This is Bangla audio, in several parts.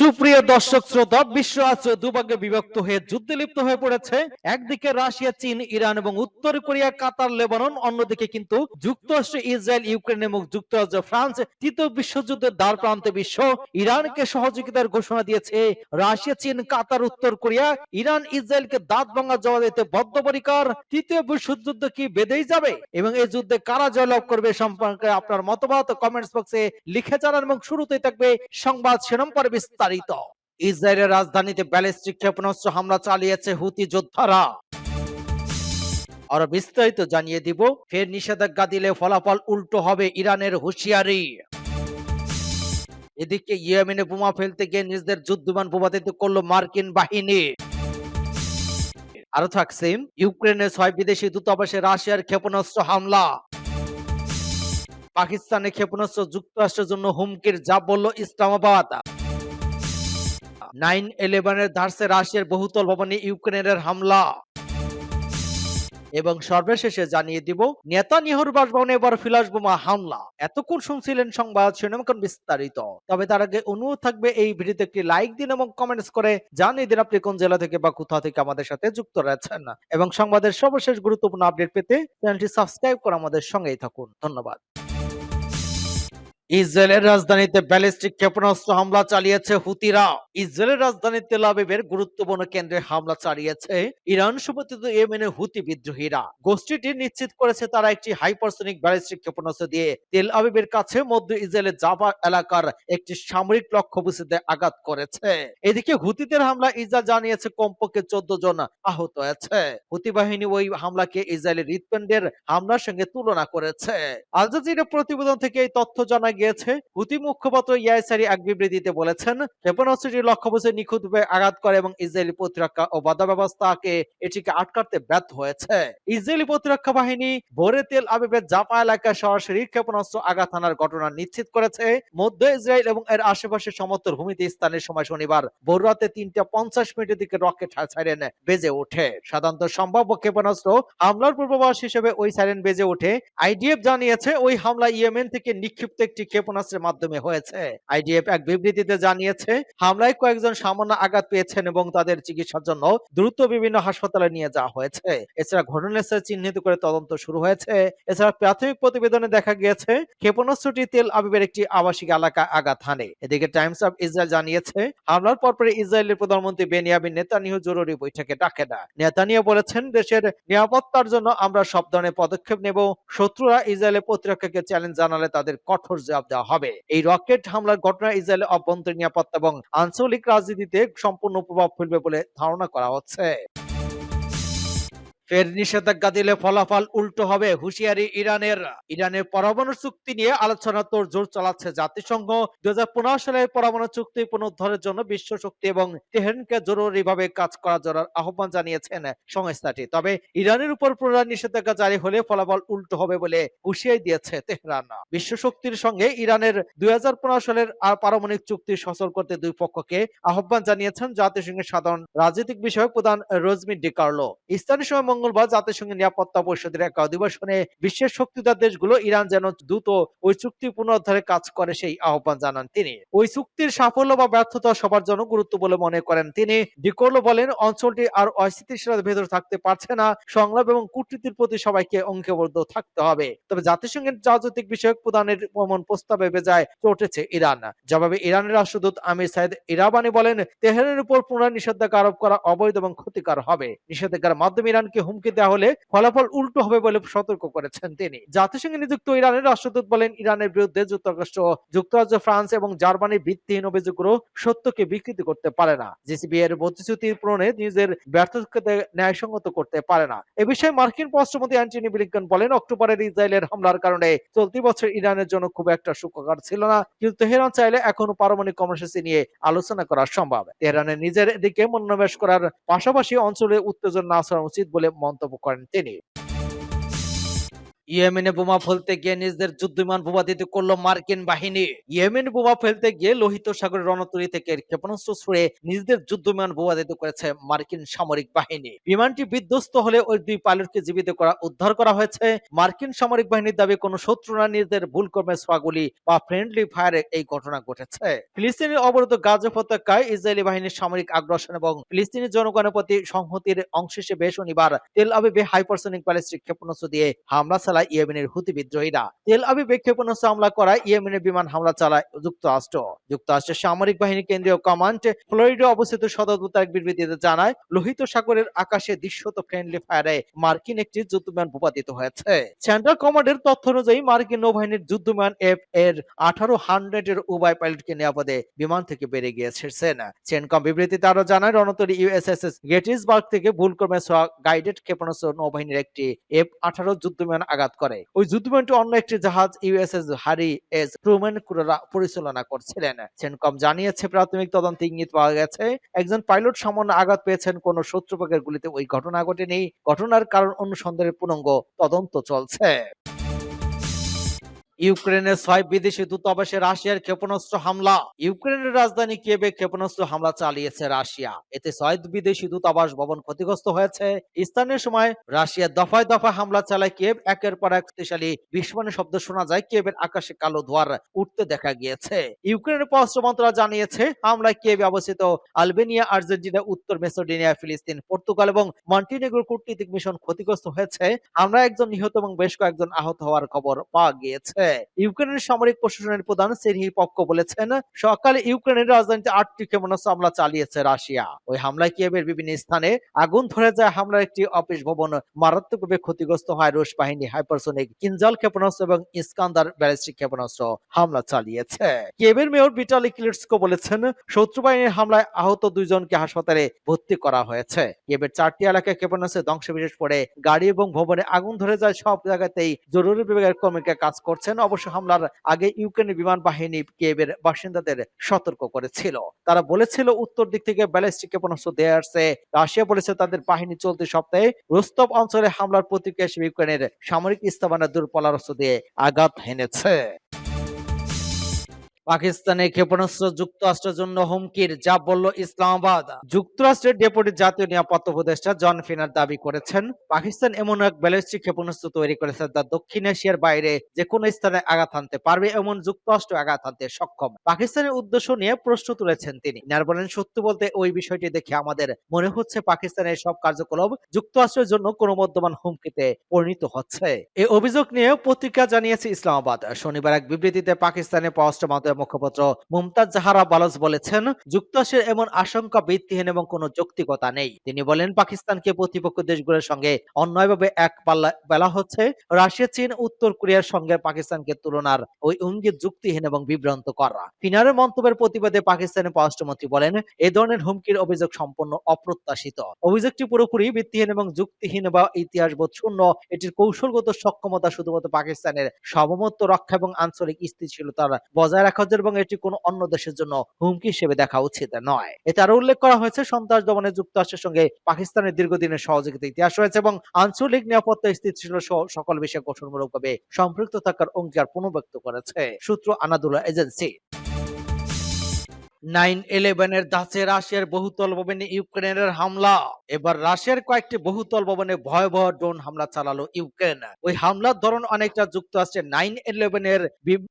সুপ্রিয় দর্শক শ্রোতা, বিশ্ব আজ দুভাগে বিভক্ত হয়ে যুদ্ধে লিপ্ত হয়ে পড়েছে। একদিকে রাশিয়া, চীন, ইরান এবং উত্তর কোরিয়া, কাতার, লেবানন, অন্যদিকে কিন্তু যুক্তরাষ্ট্র, ইসরায়েল, ইউক্রেন এবং যুক্তরাজ্য, ফ্রান্স তৃতীয় বিশ্বযুদ্ধের দ্বার প্রান্তে বিশ্ব ইরানকে সহযোগিতার ঘোষণা দিয়েছে। রাশিয়া, চীন, কাতার, উত্তর কোরিয়া, ইরান, ইসরায়েলকে দাঁত ভাঙা জবাব দিতে বদ্ধপরিকর। তৃতীয় বিশ্বযুদ্ধ কি বেঁধেই যাবে এবং এই যুদ্ধে কারা জয়লাভ করবে সম্পর্কে আপনার মতামত কমেন্টস বক্সে লিখে জানান এবং শুরুতেই থাকবে সংবাদ শিরোনাম পরে বিস্তারিত। ইসরায়েলের রাজধানীতে ব্যালিস্টিক ক্ষেপণাস্ত্র হামলা চালিয়েছে হুতি যোদ্ধারা। আরও বিস্তারিত জানিয়ে দিব, ফের নিষেধাজ্ঞা দিলে ফলাফল উল্টো হবে ইরানের হুঁশিয়ারি। এদিকে ইয়েমেনে বোমা ফেলতে গিয়ে নিজেদের যুদ্ধবিমান বোমাদিত করল মার্কিন বাহিনী। আরও থাকছে ইউক্রেনের ছয় বিদেশি দূতাবাসে রাশিয়ার ক্ষেপণাস্ত্র হামলা। পাকিস্তানে ক্ষেপণাস্ত্র যুক্তরাষ্ট্রের জন্য হুমকির যা বলল ইসলামাবাদ। নাইন ইলেভেনের ধারসে রাশিয়ার বহুতল ভবনে ইউক্রেনের হামলা। এবং সর্বশেষে জানিয়ে দিব, নেতানিয়াহুর বাসভবনে এবার ফিলাস বোমা হামলা। এতক্ষণ শুনছিলেন সংবাদ শিরোনামকন বিস্তারিত। তবে তার আগে অনুরোধ থাকবে, এই ভিডিওতে একটি লাইক দিন এবং কমেন্টস করে জানিয়ে দিন আপনি কোন জেলা থেকে বা কোথা থেকে আমাদের সাথে যুক্ত রয়েছেন। এবং সংবাদের সর্বশেষ গুরুত্বপূর্ণ আপডেট পেতে চ্যানেলটি সাবস্ক্রাইব করে আমাদের সঙ্গেই থাকুন। ধন্যবাদ। ইসরায়েলের রাজধানীতে ব্যালিস্টিক ক্ষেপণাস্ত্র হামলা চালিয়েছে হুতিরা। ইসরায়েলের রাজধানী তেল আবিবের গুরুত্বপূর্ণ কেন্দ্রে হামলা চালিয়েছে ইরান, সমর্থিত ইয়েমেনের হুতি বিদ্রোহীরা। গোষ্ঠীটি নিশ্চিত করেছে তারা একটি হাইপারসোনিক ব্যালিস্টিক ক্ষেপণাস্ত্র দিয়ে তেল আবিবের কাছে মধ্য ইসরায়েলের জাভা এলাকার একটি সামরিক লক্ষ্যবস্তুতে আঘাত করেছে। এদিকে হুতিদের হামলা ইসরায়েল জানিয়েছে কমপক্ষে চোদ্দ জন আহত হয়েছে। হুতি বাহিনী ওই হামলাকে ইসরায়েলের হৃৎপিণ্ডের হামলার সঙ্গে তুলনা করেছে। আল জাজিরা প্রতিবেদন থেকে এই তথ্য জানা গিয়েছে। হুতি মুখপাত্র ইয়াসারি এক বিবৃতিতে বলেছেন, ক্ষেপণাস্ত্রটি লক্ষ্যবস্তুে নিখুঁতভাবে আঘাত করে এবং ইসরায়েলি প্রতিরক্ষা ও বাধা ব্যবস্থাকে এটিকে আটকাতে ব্যর্থ হয়েছে। ইসরায়েলি প্রতিরক্ষা বাহিনী ভোরে তেল আবিবের জাপা এলাকায় সরাসরি ক্ষেপণাস্ত্র আঘাত হানার ঘটনা নিশ্চিত করেছে। মধ্য ইসরায়েল এবং এর আশেপাশে সমতল ভূমিতে স্থানের সময় শনিবার ভোর রাতে তিনটা পঞ্চাশ মিনিটের দিকে রকেট সাইরেন বেজে ওঠে। সাধারণত সম্ভাব্য ক্ষেপণাস্ত্র হামলার পূর্বাভাস হিসেবে ওই সাইরেন বেজে ওঠে। আইডিএফ জানিয়েছে, ওই হামলা ইয়েমেন থেকে নিক্ষিপ্ত একটি ক্ষেপণাস্ত্রের মাধ্যমে হয়েছে। আইডিএফ এক বিবৃতিতে জানিয়েছে, হামলায় কয়েকজন সামান্য আঘাত পেয়েছেন এবং তাদের চিকিৎসার জন্য দ্রুত বিভিন্ন হাসপাতালে নিয়ে যাওয়া হয়েছে। এছাড়া ঘটনাস্থলে চিহ্নিত করে তদন্ত শুরু হয়েছে। এছাড়া প্রাথমিক প্রতিবেদনে দেখা গিয়েছে, ক্ষেপণাস্ত্রটি তেল আবিবের একটি আবাসিক এলাকায় আঘাত হানে। এদিকে টাইমস অফ ইসরায়েল জানিয়েছে, হামলার পরপরই ইসরায়েলের প্রধানমন্ত্রী বেনিয়ামিন নেতানিয়াহু জরুরি বৈঠকে ডাকে না। নেতানিয়াহু বলেছেন, দেশের নিরাপত্তার জন্য আমরা সব ধরনের পদক্ষেপ নেব। শত্রুরা ইসরায়েলের প্রতিরক্ষাকে চ্যালেঞ্জ জানালে তাদের কঠোর জবাব দেওয়া হবে। এই রকেট হামলার ঘটনা ইসরায়েলের অভ্যন্তরীণ নিরাপত্তা এবং আঞ্চলিক রাজনীতিতে সম্পূর্ণ প্রভাব ফেলবে বলে ধারণা করা হচ্ছে। ফের নিষেধাজ্ঞা দিলে ফলাফল উল্টো হবে। হুঁশিয়ারি ইরানের। ইরানের পরমাণু চুক্তি নিয়ে আলোচনা তোর জোর চালাচ্ছে জাতিসংঘ। দু সালের পরমাণু চুক্তি পুনরুদ্ধারের জন্য বিশ্ব শক্তি এবং তেহরানকে জরুরিভাবে কাজ করার জন্য আহ্বান জানিয়েছেন সংস্থাটি। তবে ইরানের উপর পুনরায় নিষেধাজ্ঞা জারি হলে ফলাফল উল্টো হবে বলে হুঁশিয়ারি দিয়েছে তেহরান। বিশ্ব শক্তির সঙ্গে ইরানের দুই হাজার পনেরো সালের আর পারমাণবিক চুক্তি সচল করতে দুই পক্ষকে আহ্বান জানিয়েছেন জাতিসংঘের সাধারণ রাজনৈতিক বিষয়ক প্রধান রজমি ডিকার্লো। স্থানীয় সময় মঙ্গলবার জাতিসংঘের নিরাপত্তা পরিষদের এক অধিবেশনে বিশ্বের শক্তিধর দেশগুলো ইরান যেন দ্রুত ওই চুক্তি পুনরুদ্ধারে কাজ করে সেই আহ্বান জানান তিনি। ওই চুক্তির সাফল্য বা ব্যর্থতা সবার জন্য গুরুত্ব বলে মনে করেন তিনি। ডিকোর্লো বলেন, অঞ্চলটি আর অস্থিতিশীলতার ভেতর থাকতে পারছে না। সংলাপ এবং কূটনীতির প্রতি সবাইকে অঙ্গীবদ্ধ থাকতে হবে। তবে জাতিসংঘের রাজনৈতিক বিষয়ক প্রধানের এমন প্রস্তাবে বেজায় চটেছে ইরান। জবাবে ইরানের রাষ্ট্রদূত আমির সাইদ ইরাবানি বলেন, তেহরানের উপর পুনরায় নিষেধাজ্ঞা আরোপ করা অবৈধ এবং ক্ষতিকর হবে। নিষেধাজ্ঞার মাধ্যমে ইরানকে হুমকি দেওয়া হলে ফলাফল উল্টো হবে বলে সতর্ক করেছেন তিনি। জাতিসংঘে নিযুক্ত ইরানের রাষ্ট্রদূত বলেন, ইরানের বিরুদ্ধে যুক্তরাষ্ট্র, যুক্তরাজ্য, ফ্রান্স এবং জার্মানির ভিত্তিহীন অভিযোগগুলো সত্যকে বিকৃতি করতে পারে না। জেসিবি এর প্রতিশ্রুতি পূরণে নিজের ব্যর্থতাকে ন্যায়সঙ্গত করতে পারে না। এ বিষয়ে মার্কিন পররাষ্ট্রমন্ত্রী অ্যান্টনি ব্লিংকন বলেন, অক্টোবরের ইসরায়েলের হামলার কারণে চলতি বছর ইরানের জন্য খুব একটা সুখকর ছিল না, কিন্তু তেহরান চাইলে এখনও পারমাণবিক কর্মসূচি নিয়ে আলোচনা করা সম্ভব। তেহরানের নিজের দিকে মনোনিবেশ করার পাশাপাশি অঞ্চলে উত্তেজনা ছড়ানো উচিত বলে মন্তব্য করেন তিনি। ইয়েমেনে বোমা ফেলতে গিয়ে নিজেদের যুদ্ধবিমান ভূপাতিত করল মার্কিন বাহিনী। ইয়েমেনে বোমা ফেলতে গিয়ে লোহিত সাগরের রণতরী থেকে ক্ষেপণাস্ত্র ছুড়ে নিজেদের যুদ্ধবিমান ভূপাতিত করেছে মার্কিন সামরিক বাহিনী। বিমানটি বিধ্বস্ত হলে ওই দুই পাইলটকে জীবিত করা, উদ্ধার করা হয়েছে। মার্কিন সামরিক বাহিনীর দাবি, কোনো শত্রুরা নিজেদের ভুল কর্মে সোয়াগুলি বা ফ্রেন্ডলি ফায়ারে এই ঘটনা ঘটেছে। ফিলিস্তিনের অবরোধ গাজা উপত্যকায় ইসরায়েলি বাহিনীর সামরিক আগ্রাসন এবং ফিলিস্তিনি জনগণের প্রতি সংহতির অংশ হিসেবে শনিবার তেল আবিবে হাইপারসনিক ব্যালিস্টিক ক্ষেপণাস্ত্র দিয়ে হামলা চালায় ইয়েমেনের হুতি বিদ্রোহীরা। তেল আবিবে ক্ষেপণাস্ত্র হামলা করায় ইয়েমেনের বিমান হামলা চালায় যুক্তরাষ্ট্র। যুক্তরাষ্ট্রের সামরিক বাহিনী কেন্দ্রীয় কমান্ড ফ্লোরিডা অবস্থিত সদর এক বিবৃতিতে জানায়, লোহিত সাগরের আকাশে দৃশ্যত ফ্রেন্ডলি ফায়ারে মার্কিন একটি যুদ্ধবিমান ভূপাতিত হয়েছে। সেন্ট্রাল কমান্ডের তথ্য অনুযায়ী, মার্কিন নৌবাহিনীর যুদ্ধবিমান এফ এর আঠারো হান্ড্রেড এর উভয় পাইলটকে নিরাপদে বিমান থেকে বেরিয়ে গিয়েছেন চেনকম বিবৃতিতে আরও জানায়, রণতরী ইউএসএস গেটিসবার্গ থেকে ভুলক্রমে গাইডেড ক্ষেপণাস্ত্র নৌবাহিনীর একটি এফ আঠারো যুদ্ধবিমান আঘাত করে। ওই যুদ্ধবিমানটি অন্য একটি জাহাজ ইউএসএস হারি এস ট্রুম্যান পরিচালনা করছিলেন। সেনকম জানিয়েছে, প্রাথমিক তদন্তে ইঙ্গিত পাওয়া গেছে, একজন পাইলট সামান্য আঘাত পেয়েছেন, কোন শত্রুপক্ষের গুলিতে ওই ঘটনা ঘটেনি। ঘটনার কারণ অনুসন্ধানের পুনঙ্গ তদন্ত চলছে। ইউক্রেনের ছয় বিদেশি দূতাবাসে রাশিয়ার ক্ষেপণাস্ত্র হামলা। ইউক্রেনের রাজধানী কিয়েভে ক্ষেপণাস্ত্র হামলা চালিয়েছে রাশিয়া। এতে ছয় বিদেশি দূতাবাস ভবন ক্ষতিগ্রস্ত হয়েছে। স্থানীয় সময় রাশিয়া দফায় দফায় হামলা চালায় কিয়েভ। একের পর এক শক্তিশালী বিস্ফোরণের শব্দ শোনা যায়। কিয়েভের আকাশে কালো ধোয়ার উঠতে দেখা গিয়েছে। ইউক্রেনের পররাষ্ট্র মন্ত্রণালয় জানিয়েছে, হামলায় কিয়েভে অবস্থিত আলবেনিয়া, আর্জেন্টিনা, উত্তর মেসোডিনিয়া, ফিলিস্তিন, পর্তুগাল এবং মন্টিনেগ্রোর কূটনীতিক মিশন ক্ষতিগ্রস্ত হয়েছে। আমরা একজন নিহত এবং বেশ কয়েকজন আহত হওয়ার খবর পাওয়া গিয়েছে। ইউক্রেনের সামরিক প্রশাসনের প্রধান সেরহি পক্ষ বলেছেন, সকালে ইউক্রেনের রাজধানীতে আটটি ক্ষেপণাস্ত্র হামলা চালিয়েছে রাশিয়া। ওই হামলায় কিয়েভের বিভিন্ন স্থানে আগুন ধরে যায় হামলার একটি অফিস ভবন। মারাত্মকভাবে ক্ষতিগ্রস্ত হয় রুশ বাহিনী হাইপারসোনিক কিনজাল ক্ষেপণাস্ত্র এবং ইস্কান্দার ব্যালিস্টিক ক্ষেপণাস্ত্র হামলা চালিয়েছে। কিয়েভের মেয়র বিটালি ক্লিটসকো বলেছেন, শত্রু বাহিনীর হামলায় আহত দুইজনকে হাসপাতালে ভর্তি করা হয়েছে। কিয়েভের চারটি এলাকায় ক্ষেপণাস্ত্রের ধ্বংস বিশেষ পড়ে, গাড়ি এবং ভবনে আগুন ধরে যায় সব জায়গাতেই জরুরি বিভাগের কর্মীরা কাজ করছেন। অবশ্য হামলার আগে ইউক্রেনের বিমান বাহিনী কিয়েভের বাসিন্দাদের সতর্ক করেছিল। তারা বলেছিল, উত্তর দিক থেকে ব্যালিস্টিক ক্ষেপণাস্ত্র দেয়া আসছে। রাশিয়া বলেছে, তাদের বাহিনী চলতি সপ্তাহে রোস্তব অঞ্চলে হামলার প্রতিক্রিয়া হিসেবে ইউক্রেনের সামরিক স্থাপনা দুর্বলার দিয়ে আঘাত হেনেছে। পাকিস্তানে ক্ষেপণাস্ত্র, যুক্তরাষ্ট্রের জন্য হুমকির, যা বলল ইসলামাবাদ। যুক্তরাষ্ট্রের ডেপুটি জাতীয় নিরাপত্তা উপদেষ্টা জন ফিনার দাবি করেছেন, পাকিস্তান এমন এক ব্যালিস্টিক ক্ষেপণাস্ত্র তৈরি করেছে যা দক্ষিণ এশিয়ার বাইরে যে কোনো স্থানে আঘাত হানতে পারবে এমন যুক্তরাষ্ট্র আঘাত হানতে সক্ষম। পাকিস্তানের উদ্দেশ্য নিয়ে প্রশ্ন তুলেছেন তিনি। ফিনার বলেন, সত্যি বলতে ওই বিষয়টি দেখে আমাদের মনে হচ্ছে পাকিস্তানের সব কার্যকলাপ যুক্তরাষ্ট্রের জন্য ক্রমবর্ধমান হুমকিতে পরিণত হচ্ছে। এই অভিযোগ নিয়ে পত্রিকা জানিয়েছে ইসলামাবাদ। শনিবার এক বিবৃতিতে পাকিস্তানের পররাষ্ট্র মন্ত্রণালয়ের মুখপাত্র। মুমতাজ জাহারা বালস বলেছেন, যুক্তরাষ্ট্রের এমন আশঙ্কা ভিত্তিহীন এবং কোনো যৌক্তিকতা নেই। তিনি বলেন, পাকিস্তানকে প্রতিপক্ষ দেশগুলোর সঙ্গে অন্যায়ভাবে এক পাল্লা বেলা হচ্ছে। রাশিয়া, চীন, উত্তর কোরিয়ার সঙ্গে পাকিস্তানকে তুলনার ওই ইঙ্গিত যুক্তিহীন এবং বিভ্রান্ত করা ফিনারের মন্তব্যের প্রতিবাদে পাকিস্তানের পররাষ্ট্রমন্ত্রী বলেন, এ ধরনের হুমকির অভিযোগ সম্পূর্ণ অপ্রত্যাশিত। অভিযোগটি পুরোপুরি ভিত্তিহীন এবং যুক্তিহীন বা ইতিহাসবোধ শূন্য। এটির কৌশলগত সক্ষমতা শুধুমাত্র পাকিস্তানের সার্বভৌমত্ব রক্ষা এবং আঞ্চলিক স্থিতিশীলতার বজায় রাখার জন্য এবং এটি কোনো অন্য দেশের জন্য হুমকি হিসেবে দেখা উচিত নয়। এতে আরও উল্লেখ করা হয়েছে, সন্ত্রাস দমনে যুক্তরাষ্ট্রের সঙ্গে পাকিস্তানের দীর্ঘদিনের সহযোগিতা ইতিহাস রয়েছে এবং আঞ্চলিক নিরাপত্তা স্থিতিশীল সকল বিষয়ে গঠনমূলকভাবে সম্পৃক্ত থাকার অঙ্গীকার পুনর্ব্যক্ত করেছে, সূত্র আনাদুল্লাহ এজেন্সি। নাইন ইলেভেনের রাশিয়ার বহুতল ভবনে ইউক্রেনের হামলা। এবার রাশিয়ার কয়েকটি বহুতল ভবনে ভয়াবহ ড্রোন হামলা চালালো ইউক্রেন। ওই হামলার ধরন অনেকটা যুক্তরাষ্ট্রের নাইন ইলেভেনের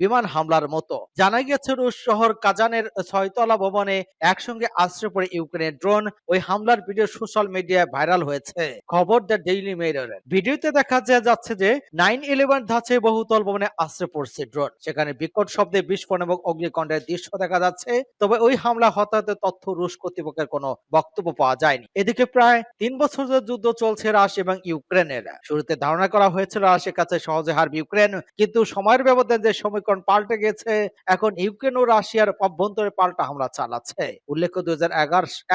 বিমান হামলার মতো। জানা গেছে রুশ শহর কাজানের ছয়তলা ভবনে একসঙ্গে আশ্রয় পড়ে ইউক্রেনের ড্রোন। ওই হামলার ভিডিও সোশ্যাল মিডিয়ায় ভাইরাল হয়েছে। খবর দ্য ডেইলি মেইলের। ভিডিওতে দেখা যাচ্ছে যে নাইন ইলেভেন ধাঁচে বহুতল ভবনে আশ্রয় পড়ছে ড্রোন। সেখানে বিকট শব্দে বিস্ফোরণ এবং অগ্নিকাণ্ডের দৃশ্য দেখা যাচ্ছে। তবে ওই হামলা হতাহতের তথ্য রুশ কর্তৃপক্ষের কোনো বক্তব্য পাওয়া যায়নি। এদিকে প্রায় তিন বছর যুদ্ধ চলছে রাশিয়া এবং ইউক্রেনের। শুরুতে ধারণা করা হয়েছিল রাশিয়ার কাছে সহজে হারবে ইউক্রেন, কিন্তু সময়ের ব্যবধানে যে সমীকরণ পাল্টে গেছে, এখন ইউক্রেন ও রাশিয়ার অভ্যন্তরে পাল্টা হামলা চালাচ্ছে। উল্লেখ্য, দুই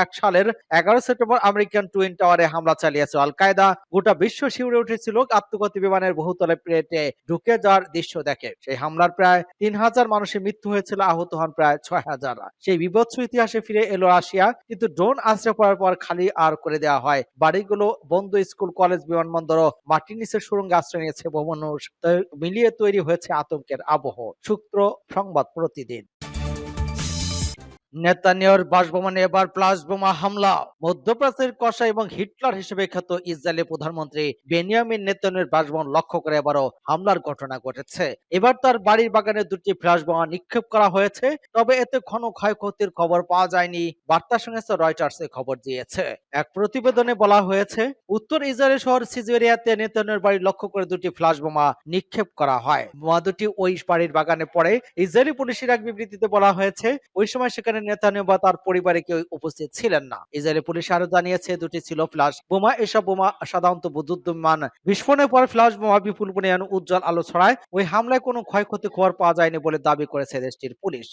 এক সালের এগারো সেপ্টেম্বর আমেরিকান টুইন টাওয়ারে হামলা চালিয়েছে আল কায়দা গোটা বিশ্ব শিউরে উঠেছিল আত্মঘাতী বিমানের বহুতলে প্লেটে ঢুকে যাওয়ার দৃশ্য দেখে। সেই হামলার প্রায় তিন হাজার মানুষের মৃত্যু হয়েছিল, আহত হন প্রায় ছয় হাজার। সেই বিভৎস ইতিহাসে ফিরে এলো রাশিয়া, কিন্তু ড্রোন আশ্রয় পড়ার পর খালি আর করে দেওয়া হয়। বাড়িগুলো বন্ধ, স্কুল, কলেজ বিমানবন্দর মাটির নিচের সুরঙ্গে আশ্রয় নিয়েছে বহু মানুষ মিলিয়ে তৈরি হয়েছে আতঙ্কের আবহ। সূত্র সংবাদ প্রতিদিন। নেতানিয়ার বাসভবনে এবার প্লাস বোমা হামলা। মধ্যপ্রাচ্যের কষা এবং হিটলার হিসেবে খ্যাত ইসরায়েলি প্রধানমন্ত্রী বেনিয়ামিন নেতানিয়ার বাসভবন লক্ষ্য করে এবারও হামলার ঘটনা ঘটেছে। এবার তার বাড়ির বাগানে দুটি ফ্লাশ বোমা নিক্ষেপ করা হয়েছে, তবে এতে ঘন ক্ষয়ক্ষতির খবর পাওয়া যায়নি, বার্তা সংস্থা রয়টার্স খবর দিয়েছে। এক প্রতিবেদনে বলা হয়েছে, উত্তর ইসরায়েল শহর সিজেরিয়াতে নেতানিয়ার বাড়ি লক্ষ্য করে দুটি ফ্লাশ বোমা নিক্ষেপ করা হয়। বোমা দুটি ওই বাড়ির বাগানে পড়ে। ইসরায়েলি পুলিশের এক বিবৃতিতে বলা হয়েছে, ওই সময় সেখানে নেতানিয়াহু বা তার পরিবারে কেউ উপস্থিত ছিলেন না। ইসরায়েলি পুলিশ আরও জানিয়েছে, দুটি ছিল ফ্লাশ বোমা। এসব বোমা সাধারণত বিদ্যুৎ বিমান বিস্ফোরণের পর ফ্লাশ বোমা বিপুল পরিমাণ উজ্জ্বল আলো ছড়ায়। ওই হামলায় কোনো ক্ষয়ক্ষতি খবর পাওয়া যায়নি বলে দাবি করেছে দেশটির পুলিশ।